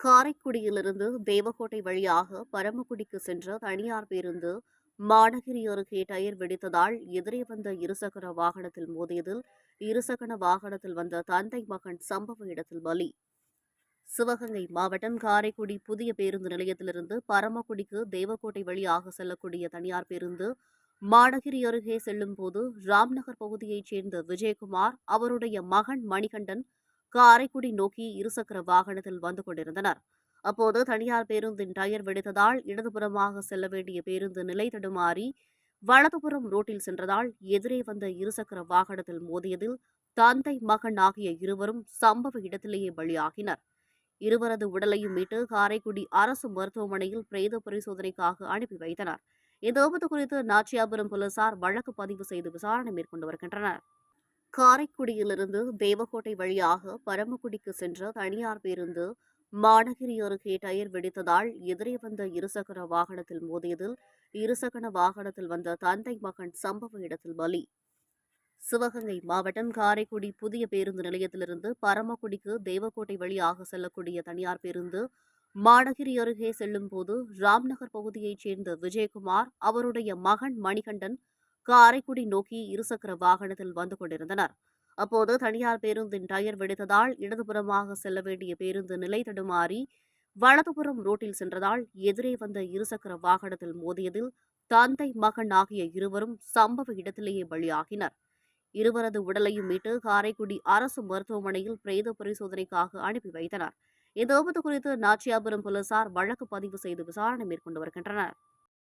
காரைக்குடியிலிருந்து தேவக்கோட்டை வழியாக பரமக்குடிக்கு சென்ற தனியார் பேருந்து மாநகிரி அருகே டயர் வெடித்ததால் எதிரே வந்த இருசக்கர வாகனத்தில் மோதியதில் இருசக்கர வாகனத்தில் வந்த தந்தை மகன் சம்பவ இடத்தில் பலி. சிவகங்கை மாவட்டம் காரைக்குடி புதிய பேருந்து நிலையத்திலிருந்து பரமக்குடிக்கு தேவக்கோட்டை வழியாக செல்லக்கூடிய தனியார் பேருந்து மாநகிரி அருகே செல்லும் போது ராம்நகர் பகுதியைச் சேர்ந்த விஜயகுமார் அவருடைய மகன் மணிகண்டன் காரைக்குடி நோக்கி இருசக்கர வாகனத்தில் வந்து கொண்டிருந்தனர். அப்போது தனியார் பேருந்தின் டயர் வெடித்ததால் இடதுபுறமாக செல்ல வேண்டிய பேருந்து நிலை தடுமாறி வலதுபுறம் ரோட்டில் சென்றதால் எதிரே வந்த இருசக்கர வாகனத்தில் மோதியதில் தந்தை மகன் ஆகிய இருவரும் சம்பவ இடத்திலேயே பலியாகினர். இருவரது உடலையும் மீட்டு காரைக்குடி அரசு மருத்துவமனையில் பிரேத பரிசோதனைக்காக அனுப்பி வைத்தனர். இந்த விபத்து குறித்து நாச்சியாபுரம் போலீசார் வழக்கு பதிவு செய்து விசாரணை மேற்கொண்டு வருகின்றனர். காரைக்குடியிலிருந்து தேவகோட்டை வழியாக பரமக்குடிக்கு சென்ற தனியார் பேருந்து மாநகிரி அருகே டயர் வெடித்ததால் எதிரே வந்த இருசக்கர வாகனத்தில் மோதியதில் இருசக்கர வாகனத்தில் வந்த தந்தை மகன் சம்பவ இடத்தில் பலி. சிவகங்கை மாவட்டம் காரைக்குடி புதிய பேருந்து நிலையத்திலிருந்து பரமக்குடிக்கு தேவக்கோட்டை வழியாக செல்லக்கூடிய தனியார் பேருந்து மாநகிரி அருகே செல்லும் போது ராம்நகர் பகுதியைச் சேர்ந்த விஜயகுமார் அவருடைய மகன் மணிகண்டன் காரைக்குடி நோக்கி இருசக்கர வாகனத்தில் வந்து கொண்டிருந்தனர். அப்போது தனியார் பேருந்தின் டயர் வெடித்ததால் இடதுபுறமாக செல்ல வேண்டிய பேருந்து நிலை தடுமாறி வலதுபுறம் ரோட்டில் சென்றதால் எதிரே வந்த இருசக்கர வாகனத்தில் மோதியதில் தந்தை மகன் ஆகிய இருவரும் சம்பவ இடத்திலேயே பலியாகினர். இருவரது உடலையும் மீட்டு காரைக்குடி அரசு மருத்துவமனையில் பிரேத பரிசோதனைக்காக அனுப்பி வைத்தனர். இந்த விபத்து குறித்து நாச்சியாபுரம் போலீசார் வழக்கு பதிவு செய்து விசாரணை மேற்கொண்டு வருகின்றனர்.